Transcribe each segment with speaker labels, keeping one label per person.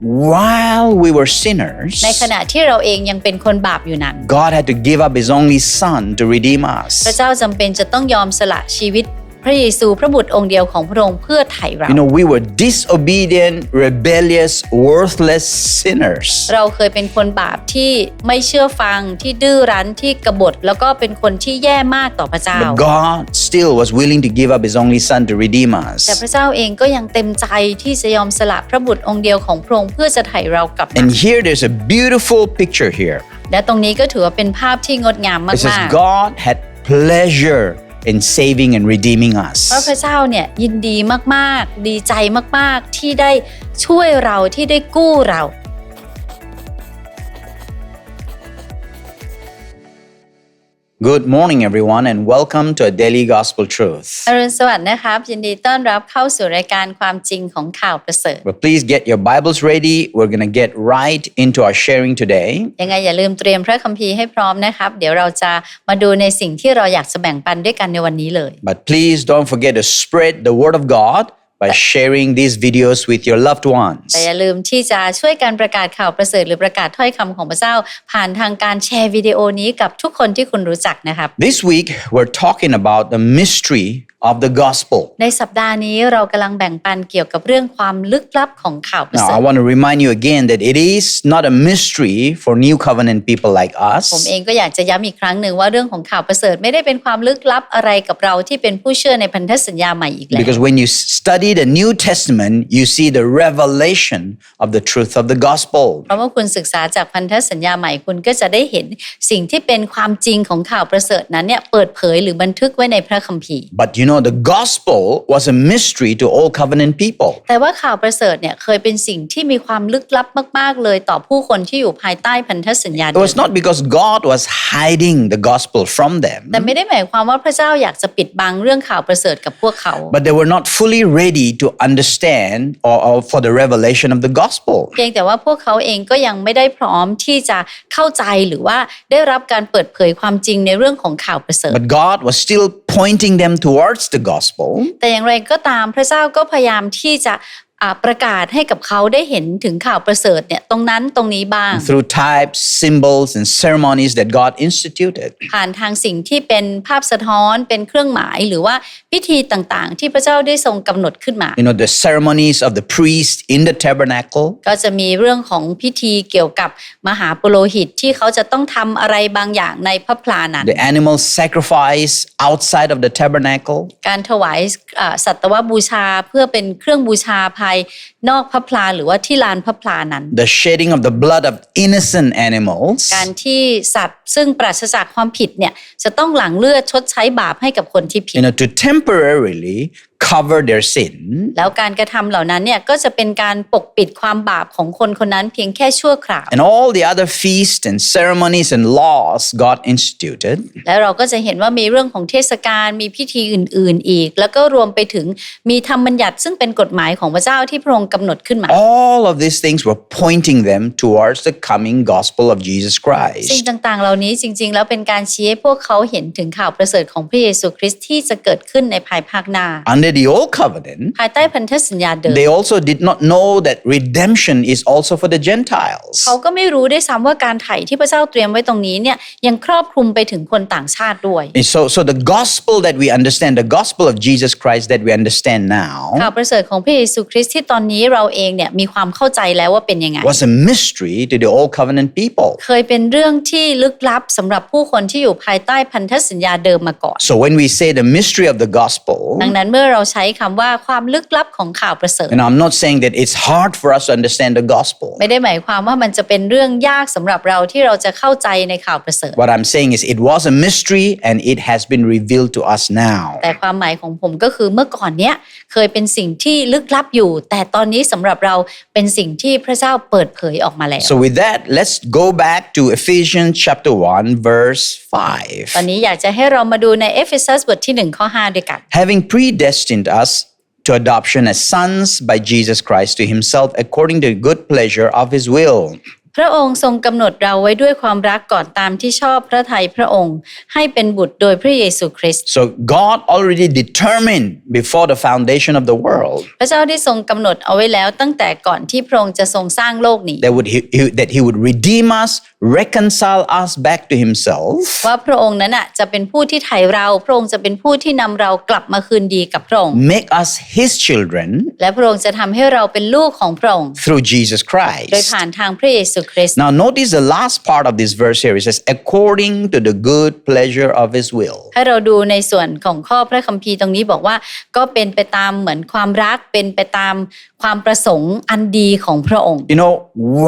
Speaker 1: while we were sinners,
Speaker 2: ในขณะที่เราเองยังเป็นคนบาปอยู่นั้น
Speaker 1: God had to give up His only Son to redeem
Speaker 2: พระ
Speaker 1: us.
Speaker 2: เจ้าจำเป็นจะต้องยอมสละชีวิต พระเยซูพระบุตรองค์เดียวของพระองค์เพื่อไถ่เรา
Speaker 1: You know, we were disobedient, rebellious, worthless sinners.
Speaker 2: เราเคยเป็นคนบาปที่ไม่เชื่อฟังที่ดื้อรั้นที่กบฏแล้วก็เป็นคนที่แย่มากต่อพระเจ้า
Speaker 1: But God still was willing to give up His only Son to redeem
Speaker 2: แต่
Speaker 1: us.
Speaker 2: พระเจ้าเองก็ยังเต็มใจที่จะยอมสละพระบุตรองค์เดียวของพระองค์เพื่อจะไถ่เรากลับมา
Speaker 1: And here there's a beautiful picture here.
Speaker 2: และตรงนี้ก็ถือว่าเป็นภาพที่งดงาม
Speaker 1: It says
Speaker 2: มาก
Speaker 1: God had pleasure in saving and redeeming
Speaker 2: ๆเพราะ
Speaker 1: us.
Speaker 2: พระเจ้าเนี่ยยินดีมากๆ ดีใจมากๆ ที่ได้ช่วยเราที่ได้กู้เรา
Speaker 1: Good morning, everyone, and welcome to a daily gospel truth.
Speaker 2: อรุณสวัสดิ์นะครับ ยินดีต้อนรับเข้าสู่รายการความจริงของข่าวประเสริฐ
Speaker 1: But please get your Bibles ready. We're going to get right into our sharing today.
Speaker 2: ยังไงอย่าลืมเตรียมพระคัมภีร์ให้พร้อมนะครับ เดี๋ยวเราจะมาดูในสิ่งที่เราอยากจะแบ่งปันด้วยกันในวันนี้เลย
Speaker 1: But please don't forget to spread the word of God by sharing these videos with your loved ones.
Speaker 2: แต่อย่าลืมที่จะช่วยกันประกาศข่าวประเสริฐหรือประกาศถ้อยคำของพระเจ้า ผ่านทางการแชร์วิดีโอนี้กับทุกคนที่คุณรู้จักนะครับ
Speaker 1: This week, we're talking about the mystery of the gospel.
Speaker 2: ในสัปดาห์นี้เรากำลังแบ่งปันเกี่ยวกับเรื่องความลึกลับของข่าวประ
Speaker 1: Now,
Speaker 2: เสริ
Speaker 1: I
Speaker 2: ฐ
Speaker 1: want to remind you again that it is not a mystery for new covenant people like
Speaker 2: ผม
Speaker 1: us.
Speaker 2: เองก็อยากจะย้ำอีกครั้งหนึ่งว่าเรื่องของข่าวประเสริฐไม่ได้เป็นความลึกลับอะไรกับเราที่เป็นผู้เชื่อในพันธสัญญาใหม่อีกแล้ว
Speaker 1: Because when you study the New Testament, you see the revelation of the truth of the gospel.
Speaker 2: เพราะเมื่อคุณศึกษาจากพันธสัญญาใหม่คุณก็จะได้เห็นสิ่งที่เป็นความจริงของข่าวประเสริฐนั้นเนี่ยเปิดเผยหรือบันทึกไว้ในพระคัมภีร์
Speaker 1: But you know, the gospel was a mystery to all covenant people.
Speaker 2: แต่ว่าข่าวประเสริฐเนี่ยเคยเป็นสิ่งที่มีความลึกลับมาก ๆ เลยต่อผู้คนที่อยู่ภายใต้พันธสัญญา
Speaker 1: It
Speaker 2: เดิ
Speaker 1: was
Speaker 2: ม
Speaker 1: not because God was hiding the gospel from them,
Speaker 2: แต่ไม่ได้หมายความว่าพระเจ้าอยากจะปิดบังเรื่องข่าวประเสริฐกับพวกเขา
Speaker 1: but they were not fully ready to understand or, or for the revelation of the gospel.
Speaker 2: เพียงแต่ว่าพวกเขาเองก็ยังไม่ได้พร้อมที่จะเข้าใจหรือว่าได้รับการเปิดเผยความจริงในเรื่องของข่าวประเสริฐ
Speaker 1: But God was still pointing them towards the gospel
Speaker 2: แต่อย่างไรก็ตามพระเจ้าก็พยายามที่จะ ประกาศให้กับเขาได้เห็นถึงข่าวประเสริฐเนี่ยตรงนั้นตรงนี้บ้าง
Speaker 1: through types, symbols, and ceremonies that God instituted.
Speaker 2: ผ่านทางสิ่งที่เป็นภาพสะท้อนเป็นเครื่องหมายหรือว่าพิธีต่างๆ ที่พระเจ้าได้ทรงกำหนดขึ้นมา
Speaker 1: You know, the ceremonies of the priest in the tabernacle,
Speaker 2: ก็จะมีเรื่องของพิธีเกี่ยวกับมหาปุโรหิตที่เขาจะต้องทำอะไรบางอย่างในพระพลานั้น
Speaker 1: the animal sacrifice outside of the tabernacle,
Speaker 2: การถวายอ่าสัตวบูชาเพื่อเป็นเครื่องบูชาภายนอกพระพลาหรือว่าที่ลานพระพลานั้น
Speaker 1: the shedding of the blood of innocent animals,
Speaker 2: การที่สัตว์ซึ่งปราศจากความผิดเนี่ยจะต้องหลั่งเลือดชดใช้บาปให้กับคนที่ผิ
Speaker 1: you
Speaker 2: ด
Speaker 1: know, to temporarily cover their sin
Speaker 2: แล้วการกระทำเหล่านั้นเนี่ยก็จะเป็นการปกปิดความบาปของคนคนนั้นเพียงแค่ชั่วคราว
Speaker 1: and all the other feasts and ceremonies and laws God instituted.
Speaker 2: แล้วเราก็จะเห็นว่ามีเรื่องของเทศกาลมีพิธีอื่น ๆ อีก แล้วก็รวมไปถึงมีธรรมบัญญัติซึ่งเป็นกฎหมายของพระเจ้าที่พระองค์กำหนดขึ้นมา
Speaker 1: All of these things were pointing them towards the coming gospel of Jesus
Speaker 2: สิ่ง
Speaker 1: Christ.
Speaker 2: ต่างๆ เหล่านี้จริง ๆ แล้วเป็นการชี้ให้พวกเขาเห็นถึงข่าวประเสริฐของพระเยซูคริสต์ที่จะเกิดขึ้นในภายภาคหน้า
Speaker 1: Under the old covenant,
Speaker 2: ภายใต้พันธสัญญาเดิม
Speaker 1: they also did not know that redemption is also for the Gentiles.
Speaker 2: เขาก็ไม่รู้ด้วยซ้ำว่าการไถ่ที่พระเจ้าเตรียมไว้ตรงนี้เนี่ยยังครอบคลุมไปถึงคนต่างชาติด้วย
Speaker 1: And so, so the gospel that we understand, the gospel of Jesus Christ that we understand now,
Speaker 2: ข่าวประเสริฐของพระเยซูคริสต์ที่ตอนนี้เราเองเนี่ยมีความเข้าใจแล้วว่าเป็นยังไง
Speaker 1: was a mystery to the old covenant people.
Speaker 2: เคยเป็นเรื่องที่ลึกลับสำหรับผู้คนที่อยู่ภายใต้พันธสัญญาเดิมมาก่อน
Speaker 1: So when we say the mystery of the gospel,
Speaker 2: ดังนั้นเมื่อเราใช้คำว่าความลึกลับของข่าวประเสริฐ
Speaker 1: and I'm not saying that it's hard for us to understand the gospel.
Speaker 2: ไม่ได้หมายความว่ามันจะเป็นเรื่องยากสำหรับเราที่เราจะเข้าใจในข่าวประเสริฐ
Speaker 1: What I'm saying is it was a mystery and it has been revealed to us now.
Speaker 2: แต่ความหมายของผมก็คือเมื่อก่อนเนี้ยเคยเป็นสิ่งที่ลึกลับอยู่ แต่ตอนนี้สำหรับเราเป็นสิ่งที่พระเจ้าเปิดเผยออกมาแล้ว
Speaker 1: So with that, let's go back to Ephesians chapter 1 verse 5.
Speaker 2: ตอนนี้อยากจะให้เรามาดูในเอเฟซัสบทที่1ข้อ5ด้วยกัน
Speaker 1: Having predestined us to adoption as sons by Jesus Christ to himself according to the good pleasure of his will.
Speaker 2: พระองค์ทรงกำหนดเราไว้ด้วยความรักก่อนตามที่ชอบพระทัยพระองค์ ให้เป็นบุตรโดยพระเยซูคริสต์
Speaker 1: So God already determined before the foundation of the world
Speaker 2: พระเจ้าได้ทรงกำหนดเอาไว้แล้วตั้งแต่ก่อนที่พระองค์จะทรงสร้างโลกนี้
Speaker 1: that would he, he- that he would redeem us, reconcile us back to himself,
Speaker 2: ว่าพระองค์นั้นอะจะเป็นผู้ที่ไถ่เรา พระองค์จะเป็นผู้ที่นำเรากลับมาคืนดีกับพระองค์
Speaker 1: make us his children
Speaker 2: และพระองค์จะทำให้เราเป็นลูกของพระองค์
Speaker 1: through Jesus
Speaker 2: โดย
Speaker 1: Christ.
Speaker 2: ผ่านทางพระเยซูคริสต์
Speaker 1: Now notice the last part of this verse here. It says, according to the good pleasure of his will.
Speaker 2: ให้เราดูในส่วนของข้อพระคัมภีร์ตรงนี้บอกว่าก็เป็นไปตามเหมือนความรักเป็นไปตามความประสงค์อันดีของพระองค์
Speaker 1: You know,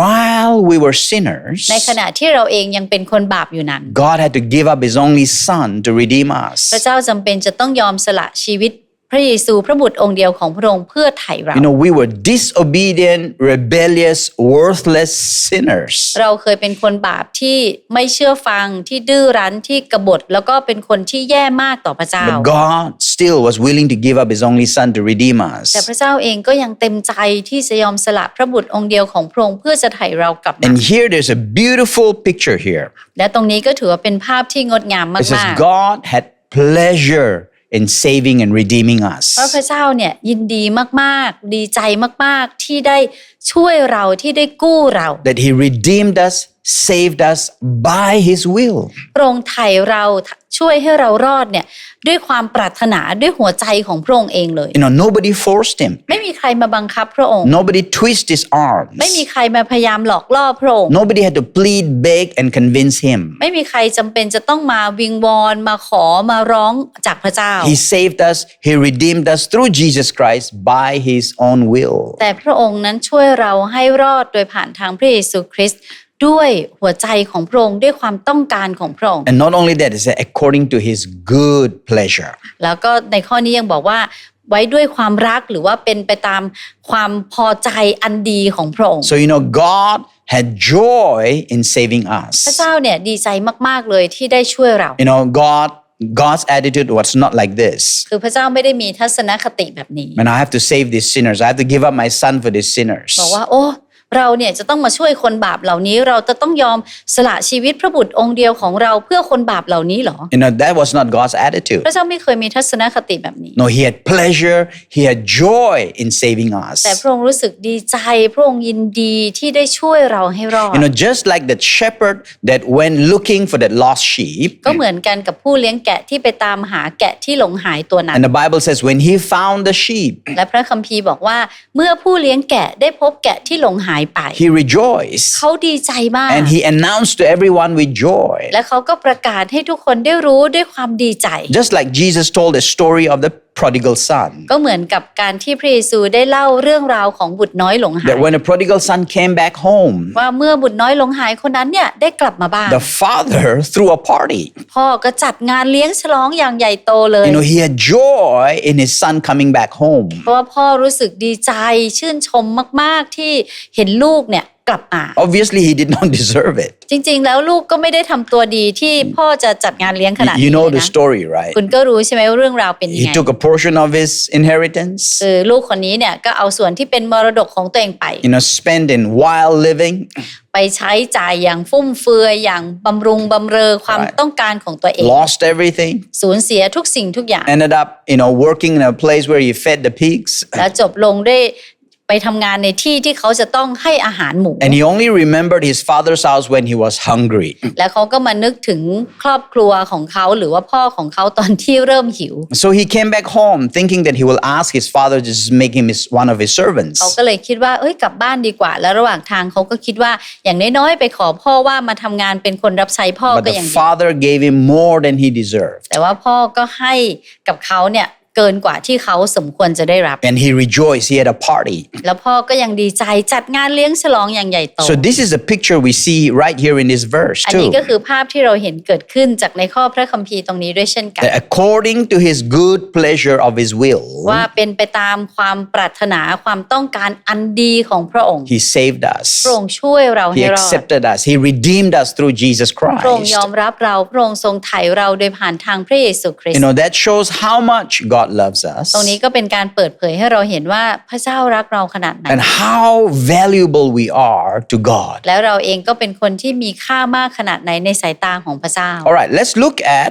Speaker 1: while we were sinners,
Speaker 2: ในขณะที่เราเองยังเป็นคนบาปอยู่นั้น
Speaker 1: God had to give up his only son to redeem us.
Speaker 2: พระเจ้าจำเป็นจะต้องยอมสละชีวิต พระเยซูพระบุตรองค์เดียวของพระองค์เพื่อไถ่เรา
Speaker 1: You know, we were disobedient, rebellious, worthless sinners.
Speaker 2: เราเคยเป็นคนบาปที่ไม่เชื่อฟังที่ดื้อรั้นที่กบฏแล้วก็เป็นคนที่แย่มากต่อพระเจ้า
Speaker 1: But God still was willing to give up his only son to redeem us.
Speaker 2: แต่พระเจ้าเองก็ยังเต็มใจที่จะยอมสละพระบุตรองค์เดียวของพระองค์เพื่อจะไถ่เรากลับมา
Speaker 1: And here there's a beautiful picture here.
Speaker 2: และตรงนี้ก็ถือว่าเป็นภาพที่งดงาม
Speaker 1: It says
Speaker 2: มาก
Speaker 1: God had pleasure in saving and redeeming
Speaker 2: ๆ
Speaker 1: us.
Speaker 2: เพราะพระเจ้าเนี่ยยินดีมากๆ ดีใจมากๆ ที่ได้ช่วยเราที่ได้กู้เรา
Speaker 1: That he redeemed us, saved us by his will.
Speaker 2: พระองค์ไถ่เราช่วยให้เรารอดเนี่ยด้วยความปรารถนาด้วยหัวใจของพระองค์เองเลย
Speaker 1: You know, nobody forced him.
Speaker 2: ไม่มีใครมาบังคับพระองค์
Speaker 1: Nobody twisted his arms.
Speaker 2: ไม่มีใครมาพยายามหลอกล่อพระองค์
Speaker 1: Nobody had to plead, beg, and convince him.
Speaker 2: ไม่มีใครจำเป็นจะต้องมาวิงวอนมาขอมาร้องจากพระเจ้า
Speaker 1: He saved us, he redeemed us through Jesus Christ by his own will.
Speaker 2: แต่พระองค์นั้นช่วยเราให้รอดโดยผ่านทางพระเยซูคริสต์ ด้วยหัวใจของพระองค์ด้วยความต้องการของพระองค์
Speaker 1: And not only that, it's according to his good pleasure.
Speaker 2: แล้วก็ในข้อนี้ยังบอกว่าไว้ด้วยความรักหรือว่าเป็นไปตามความพอใจอันดีของพระองค์
Speaker 1: So, you know, God had joy in saving
Speaker 2: พระ
Speaker 1: us.
Speaker 2: เจ้าเนี่ยดีใจมากๆเลยที่ได้ช่วยเรา
Speaker 1: You know, God, God's attitude was not like this.
Speaker 2: คือพระเจ้าไม่ได้มีทัศนคติแบบนี้
Speaker 1: Man, I have to save these sinners. I have to give up my son for these sinners.
Speaker 2: บอกว่าโอ้ เราเนี่ยจะต้องมาช่วยคนบาปเหล่านี้ เราจะต้องยอมสละชีวิตพระบุตรองค์เดียวของเราเพื่อคนบาปเหล่านี้เหรอ
Speaker 1: You know, that was not God's attitude.
Speaker 2: พระเจ้าไม่เคยมีทัศนคติแบบนี้
Speaker 1: No, he had pleasure, he had joy in saving us.
Speaker 2: แต่พระองค์รู้สึกดีใจพระองค์ยินดีที่ได้ช่วยเราให้รอด
Speaker 1: You know, just like that shepherd that went looking for that lost sheep,
Speaker 2: ก็เหมือนกันกับผู้เลี้ยงแกะที่ไปตามหาแกะที่หลงหายตัวนั้น
Speaker 1: and the Bible says when he found the sheep,
Speaker 2: และพระคัมภีร์บอกว่าเมื่อผู้เลี้ยงแกะได้พบแกะที่หลงหาไป
Speaker 1: he rejoiced
Speaker 2: เขาดีใจมาก
Speaker 1: and he announced to everyone with joy.
Speaker 2: และเขาก็ประกาศให้ทุกคนได้รู้ด้วยความดีใจ
Speaker 1: Just like Jesus told the story of the prodigal son.
Speaker 2: ก็เหมือนกับการที่พระเยซูได้เล่าเรื่องราวของบุตรน้อยหลงหาย
Speaker 1: That when the prodigal son came back home,
Speaker 2: ว่าเมื่อบุตรน้อยหลงหายคนนั้นเนี่ยได้กลับมาบ้าน
Speaker 1: the father threw a party.
Speaker 2: พ่อก็จัดงานเลี้ยงฉลองอย่างใหญ่โตเลย
Speaker 1: You know, he had joy in his son coming back home.
Speaker 2: เพราะว่าพ่อรู้สึกดีใจชื่นชมมาก ๆ ที่เห็นลูกเนี่ย กลับมา
Speaker 1: Obviously, he did not deserve it.
Speaker 2: จริง ๆ แล้วลูกก็ไม่ได้ทำตัวดีที่พ่อจะจัดงานเลี้ยงขนาด
Speaker 1: You
Speaker 2: นี้
Speaker 1: know
Speaker 2: นะ
Speaker 1: the story, right?
Speaker 2: คุณก็รู้ใช่ไหมว่าเรื่องราวเป็นยัง
Speaker 1: He
Speaker 2: ไง
Speaker 1: took a portion of his inheritance,
Speaker 2: คือลูกคนนี้เนี่ยก็เอาส่วนที่เป็นมรดกของตัวเองไป
Speaker 1: you know, spent in wild living,
Speaker 2: ไปใช้จ่ายอย่างฟุ่มเฟือยอย่างบำรุงบำเรอความ
Speaker 1: Right.
Speaker 2: ต้องการของตัวเอง
Speaker 1: lost everything,
Speaker 2: สูญเสียทุกสิ่งทุกอย่าง
Speaker 1: ended up, you know, working in a place where he fed the pigs.
Speaker 2: แล้วจบลงด้วย ไปทำงานในที่ที่เขาจะต้องให้อาหารหมู
Speaker 1: And he only remembered his father's house when he was hungry.
Speaker 2: แล้วเขาก็มานึกถึงครอบครัวของเขาหรือว่าพ่อของเขาตอนที่เริ่มหิว
Speaker 1: So he came back home thinking that he will ask his father to just make him his, one of his servants.
Speaker 2: เขาก็เลยคิดว่าเอ้ยกลับบ้านดีกว่า แล้วระหว่างทางเขาก็คิดว่าอย่างน้อยๆไปขอพ่อว่ามาทำงานเป็นคนรับใช้พ่อ
Speaker 1: But
Speaker 2: ก็
Speaker 1: the
Speaker 2: ยังดี
Speaker 1: father gave him more than he deserved.
Speaker 2: แต่ว่าพ่อก็ให้กับเขาเนี่ยเกินกว่าที่เขาสมควรจะได้รับ
Speaker 1: And he rejoiced. He had a party.
Speaker 2: แล้วพ่อก็ยังดีใจจัดงานเลี้ยงฉลองอย่างใหญ่โต
Speaker 1: So this is the picture we see right here in this verse
Speaker 2: อันนี้
Speaker 1: too.
Speaker 2: ก็คือภาพที่เราเห็นเกิดขึ้นจากในข้อพระคัมภีร์ตรงนี้ด้วยเช่นกัน
Speaker 1: That according to his good pleasure of his will,
Speaker 2: ว่าเป็นไปตามความปรารถนาความต้องการอันดีของพระองค์
Speaker 1: he saved us.
Speaker 2: พระองค์ช่วยเรา
Speaker 1: He
Speaker 2: ให้รอด
Speaker 1: accepted us. He redeemed us through Jesus
Speaker 2: พระองค์
Speaker 1: Christ.
Speaker 2: ยอมรับเราพระองค์ทรงไถ่เราโดยผ่านทางพระเยซูคริส
Speaker 1: You
Speaker 2: ต์
Speaker 1: know, that shows how much God loves us
Speaker 2: ตรงนี้ก็เป็นการเปิดเผยให้เราเห็นว่าพระเจ้ารักเราขนาดไหน
Speaker 1: and how valuable we are to God.
Speaker 2: แล้วเราเองก็เป็นคนที่มีค่ามากขนาดไหนในสายตาของพระเจ้า
Speaker 1: All right, let's look at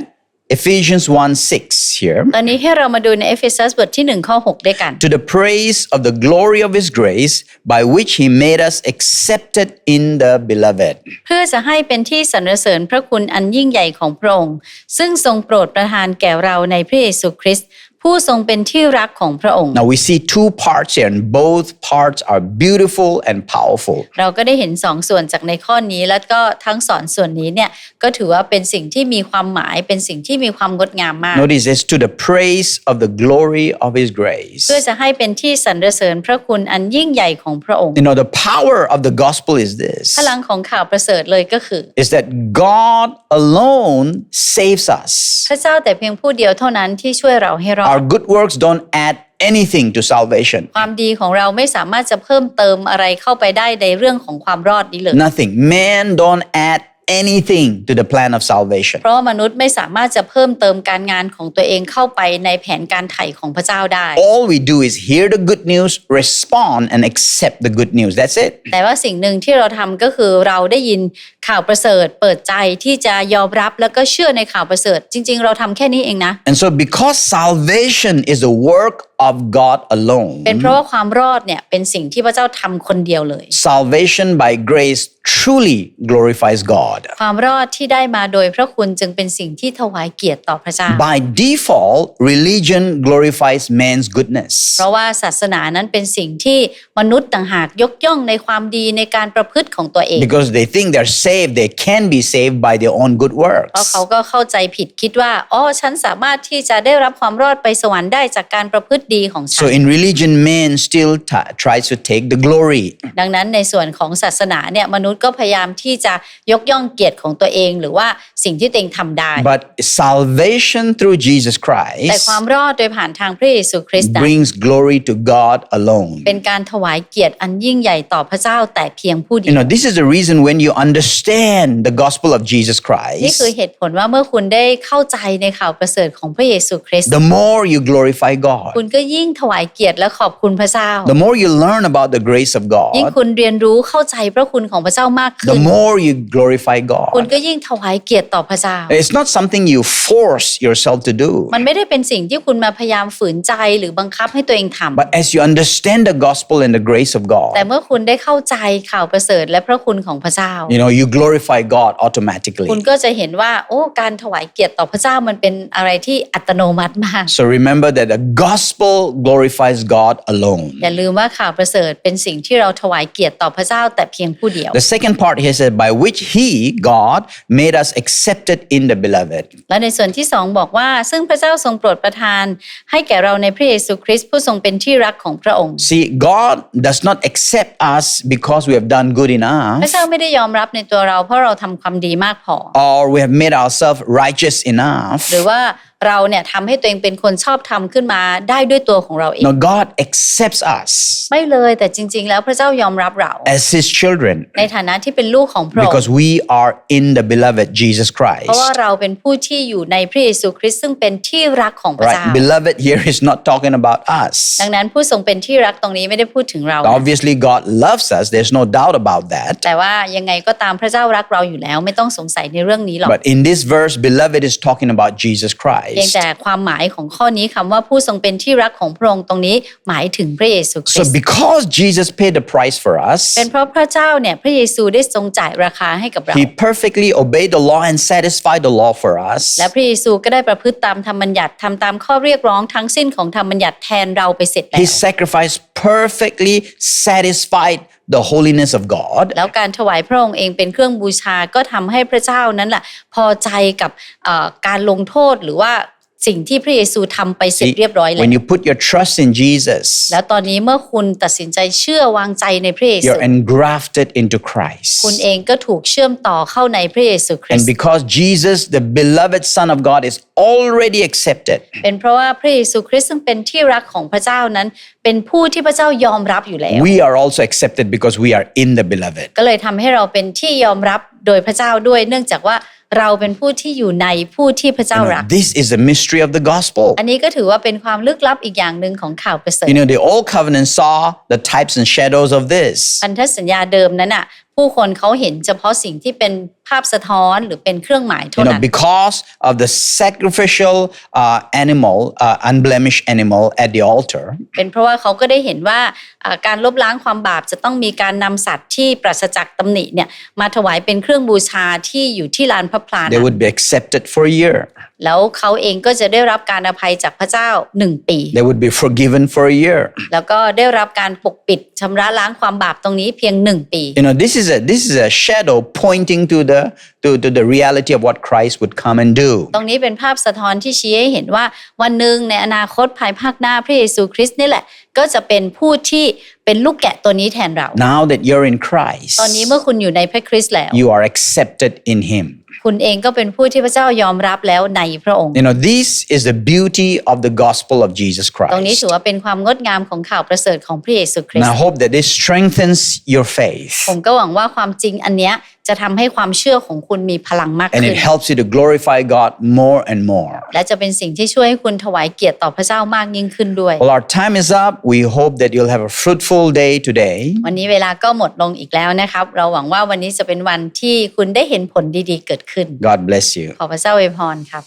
Speaker 1: Ephesians 1 6 here.
Speaker 2: ตอนนี้ให้เรามาดูในเอเฟซัสบทที่1ข้อ6ด้วยกัน
Speaker 1: To the praise of the glory of his grace, by which he made us accepted in the beloved.
Speaker 2: เพื่อจะให้เป็นที่สรรเสริญพระคุณอันยิ่งใหญ่ของพระองค์ซึ่งทรงโปรดประทานแก่เราในพระเยซูคริสต์ ผู้ทรงเป็นที่รักของพระองค์
Speaker 1: Now we see two parts here, and both parts are beautiful and powerful.
Speaker 2: เราก็ได้เห็นสองส่วนจากในข้อนี้แล้วก็ทั้งสอนส่วนนี้เนี่ยก็ถือว่าเป็นสิ่งที่มีความหมายเป็นสิ่งที่มีความงดงามมาก
Speaker 1: Notice it's to the praise of the glory of his grace.
Speaker 2: เพื่อจะให้เป็นที่สรรเสริญพระคุณอันยิ่งใหญ่ของพระองค์
Speaker 1: You know, the power of the gospel is this
Speaker 2: พลังของข่าวประเสริฐเลยก็คือ
Speaker 1: is that God alone saves us.
Speaker 2: พระเจ้าแต่เพียงผู้เดียวเท่านั้นที่ช่วยเราให้รอด
Speaker 1: Our good works don't add anything to salvation.
Speaker 2: ความดีของเราไม่สามารถจะเพิ่มเติมอะไรเข้าไปได้ในเรื่องของความรอดนี้เลย
Speaker 1: Nothing. Man don't add anything to the plan of salvation.
Speaker 2: เพราะว่ามนุษย์ไม่สามารถจะเพิ่มเติมการงานของตัวเองเข้าไปในแผนการไถ่ของพระเจ้าได้
Speaker 1: All we do is hear the good news, respond, and accept the good news. That's it.
Speaker 2: แต่ว่าสิ่งหนึ่งที่เราทำก็คือเราได้ยินข่าวประเสริฐ เปิดใจที่จะยอมรับแล้วก็เชื่อในข่าวประเสริฐ จริง ๆ เราทำแค่นี้เองนะ
Speaker 1: And so, because salvation is the work of God alone,
Speaker 2: เป็นเพราะว่าความรอดเนี่ยเป็นสิ่งที่พระเจ้าทำคนเดียวเลย
Speaker 1: salvation by grace truly glorifies God.
Speaker 2: ความรอดที่ได้มาโดยพระคุณจึงเป็นสิ่งที่ถวายเกียรติต่อพระเจ้า
Speaker 1: By default, religion glorifies man's goodness.
Speaker 2: เพราะว่าศาสนานั้นเป็นสิ่งที่มนุษย์ต่างหากยกย่องในความดีในการประพฤติของตัวเอง
Speaker 1: Because they think they're saved, they can be saved by their own good
Speaker 2: เพราะ
Speaker 1: works.
Speaker 2: เขาก็เข้าใจผิดคิดว่าอ๋อฉันสามารถที่จะได้รับความรอดไปสวรรค์ได้จากการประพฤติดีของฉั
Speaker 1: So
Speaker 2: น
Speaker 1: in religion, man still t- tries to take the glory.
Speaker 2: ดังนั้นในส่วนของศาสนาเนี่ยมนุษย์ก็พยายามที่จะยกย่องเกียรติของตัวเอง หรือว่าสิ่งที่ตัวเองทำได้
Speaker 1: But salvation through Jesus
Speaker 2: แต่
Speaker 1: Christ
Speaker 2: ความรอดโดยผ่านทางพระเยซูคริสต์นั้น
Speaker 1: brings glory to God alone.
Speaker 2: เป็นการถวายเกียรติอันยิ่งใหญ่ต่อพระเจ้าแต่เพียงผู้เดี
Speaker 1: You
Speaker 2: ยว
Speaker 1: know, this is the reason when you understand the gospel of Jesus
Speaker 2: นี่
Speaker 1: Christ,
Speaker 2: คือเหตุผลว่าเมื่อคุณได้เข้าใจในข่าวประเสริฐของพระเยซูคริสต์
Speaker 1: the more you glorify God,
Speaker 2: คุณก็ยิ่งถวายเกียรติและขอบคุณพระเจ้า
Speaker 1: the more you learn about the grace of
Speaker 2: ยิ่ง
Speaker 1: God,
Speaker 2: คุณเรียนรู้เข้าใจพระคุณของพระเจ้ามากขึ้
Speaker 1: the
Speaker 2: น
Speaker 1: more you glorify
Speaker 2: คุณ
Speaker 1: God.
Speaker 2: ก็ยิ่งถวายเกียรติต่อพระเจ้า
Speaker 1: It's not something you force yourself to do.
Speaker 2: มันไม่ได้เป็นสิ่งที่คุณมาพยายามฝืนใจหรือบังคับให้ตัวเองทำ
Speaker 1: But as you understand the gospel and the grace of
Speaker 2: แต่
Speaker 1: God,
Speaker 2: เมื่อคุณได้เข้าใจข่าวประเสริฐและพระคุณของพระเจ้า
Speaker 1: you know, you glorify God automatically.
Speaker 2: คุณก็จะเห็นว่าโอ้การถวายเกียรติต่อพระเจ้ามันเป็นอะไรที่อัตโนมัติมาก
Speaker 1: So remember that the gospel glorifies God alone.
Speaker 2: อย่าลืมว่าข่าวประเสริฐเป็นสิ่งที่เราถวายเกียรติต่อพระเจ้าแต่เพียงผู้เดียว
Speaker 1: The second part here says, by which He, God, made us accepted in the beloved.
Speaker 2: และในส่วนที่สองบอกว่าซึ่งพระเจ้าทรงโปรดประทาน ให้แก่เราในพระเยซูคริสต์ผู้ทรงเป็นที่รักของพระองค์
Speaker 1: See, God does not accept us because we have done good
Speaker 2: พ
Speaker 1: enough
Speaker 2: ระเจ้าไม่ได้ยอมรับในตัวเราเพราะเราทำความดีมากพอ
Speaker 1: or we have made ourselves righteous enough.
Speaker 2: หรือว่า เราเนี่ยทำให้ตัวเองเป็นคนชอบทำขึ้นมาได้ด้วยตัวของเราเอง
Speaker 1: No, God accepts us
Speaker 2: ไม่เลยแต่จริง ๆ แล้วพระเจ้ายอมรับเรา
Speaker 1: as His children
Speaker 2: ในฐานะที่เป็นลูกของพระองค์
Speaker 1: because we are in the beloved Jesus
Speaker 2: เพราะว่า
Speaker 1: Christ.
Speaker 2: เราเป็นผู้ที่อยู่ในพระเยซูคริสต์ซึ่งเป็นที่รักของพระเจ้า
Speaker 1: Right? Beloved here is not talking about us.
Speaker 2: ดังนั้นผู้ทรงเป็นที่รักตรงนี้ไม่ได้พูดถึงเรา
Speaker 1: Obviously, God loves us. There's no doubt about that.
Speaker 2: แต่ว่ายังไงก็ตามพระเจ้ารักเราอยู่แล้ว ไม่ต้องสงสัยในเรื่องนี้หรอก
Speaker 1: But in this verse, beloved is talking about Jesus
Speaker 2: เพียง
Speaker 1: Christ.
Speaker 2: แต่ความหมายของข้อนี้คำว่าผู้ทรงเป็นที่รักของพระองค์ตรงนี้หมายถึงพระเยซูคริ
Speaker 1: So
Speaker 2: สต์
Speaker 1: because Jesus paid the price for us,
Speaker 2: เป็นเพราะพระเจ้าเนี่ยพระเยซูได้ทรงจ่ายราคาให้กับเรา
Speaker 1: he perfectly obeyed the law and satisfied the law for us.
Speaker 2: และพระเยซูก็ได้ประพฤติตามธรรมบัญญัติทำตามข้อเรียกร้องทั้งสิ้นของธรรมบัญญัติแทนเราไปเสร็จแล้ว
Speaker 1: His sacrifice perfectly satisfied the holiness of God.
Speaker 2: แล้วการถวายพระองค์เองเป็นเครื่องบูชาก็ทำให้พระเจ้านั้นแหละพอใจกับการลงโทษหรือว่า สิ่งที่พระเยซูทำไปเสร็จ
Speaker 1: See,
Speaker 2: เรียบร้อยแล้ว
Speaker 1: when you put your trust in Jesus,
Speaker 2: แล้วตอนนี้เมื่อคุณตัดสินใจเชื่อวางใจในพระเยซู
Speaker 1: you're engrafted into Christ.
Speaker 2: คุณเองก็ถูกเชื่อมต่อเข้าในพระเยซูคริส
Speaker 1: And
Speaker 2: ต์
Speaker 1: because Jesus, the beloved Son of God, is already accepted,
Speaker 2: เป็นเพราะว่าพระเยซูคริสต์ซึ่งเป็นที่รักของพระเจ้านั้น เป็นผู้ที่พระเจ้ายอมรับอยู่แล้ว
Speaker 1: we are also accepted because we are in the beloved.
Speaker 2: ก็เลยทำให้เราเป็นที่ยอมรับโดยพระเจ้าด้วยเนื่องจากว่า เราเป็นผู้ที่อยู่ในผู้ที่พระเจ้า
Speaker 1: You know,
Speaker 2: รัก
Speaker 1: this is the mystery of the gospel.
Speaker 2: อันนี้ก็ถือว่าเป็นความลึกลับอีกอย่างหนึ่งของข่าวประเสริฐ
Speaker 1: You know, the old covenant saw the types and shadows of this.
Speaker 2: พันธสัญญาเดิมนั้นอะผู้คนเขาเห็นเฉพาะสิ่งที่เป็นภาพสะท้อนหรือเป็นเครื่องหมายเท่า
Speaker 1: You
Speaker 2: นั้
Speaker 1: know,
Speaker 2: น
Speaker 1: because of the sacrificial uh, animal, uh, unblemished animal at the altar,
Speaker 2: เป็นเพราะว่าเขาก็ได้เห็นว่าอ่าการลบล้างความบาปจะต้องมีการนำสัตว์ที่ปราศจากตำหนิเนี่ยมาถวายเป็นเครื่องบูชาที่อยู่ที่ลานพระพลา
Speaker 1: they
Speaker 2: นะ
Speaker 1: would be accepted for a year.
Speaker 2: แล้วเขาเองก็จะได้รับการอภัยจากพระเจ้าหนึ่งปี
Speaker 1: They would be forgiven for a year.
Speaker 2: แล้วก็ได้รับการปกปิดชำระล้างความบาปตรงนี้เพียงหนึ่งปี
Speaker 1: You know, this is a this is a shadow pointing to the to, to the reality of what Christ would come and do.
Speaker 2: ตรงนี้เป็นภาพสะท้อนที่ชี้ให้เห็นว่าวันหนึ่งในอนาคตภายภาคหน้าพระเยซูคริสต์นี่แหละ ก็จะเป็นผู้ที่เป็นลูกแกะตัวนี้แทนเรา
Speaker 1: Now that you're in Christ,
Speaker 2: ตอนนี้เมื่อคุณอยู่ในพระคริสต์แล้ว
Speaker 1: you are accepted in Him.
Speaker 2: คุณเองก็เป็นผู้ที่พระเจ้ายอมรับแล้วในพระองค์
Speaker 1: You know, this is the beauty of the gospel of Jesus Christ
Speaker 2: ตรงนี้ถือว่าเป็นความงดงามของข่าวประเสริฐของพระเยซูคริส
Speaker 1: ต์ I hope that this strengthens your faith
Speaker 2: ผมก็หวังว่าความจริงอันเนี้ย จะทำให้ความเชื่อของคุณมีพลังมาก
Speaker 1: and
Speaker 2: ขึ้
Speaker 1: it
Speaker 2: น
Speaker 1: helps you to glorify God more and more.
Speaker 2: และจะเป็นสิ่งที่ช่วยให้คุณถวายเกียรติต่อพระเจ้ามากยิ่งขึ้นด้วย
Speaker 1: Well, our time is up. We hope that you'll have a fruitful day today.
Speaker 2: วันนี้เวลาก็หมดลงอีกแล้วนะครับ เราหวังว่าวันนี้จะเป็นวันที่คุณได้เห็นผลดีๆเกิดขึ้น
Speaker 1: God bless you.
Speaker 2: ขอพระเจ้าอวยพรครับ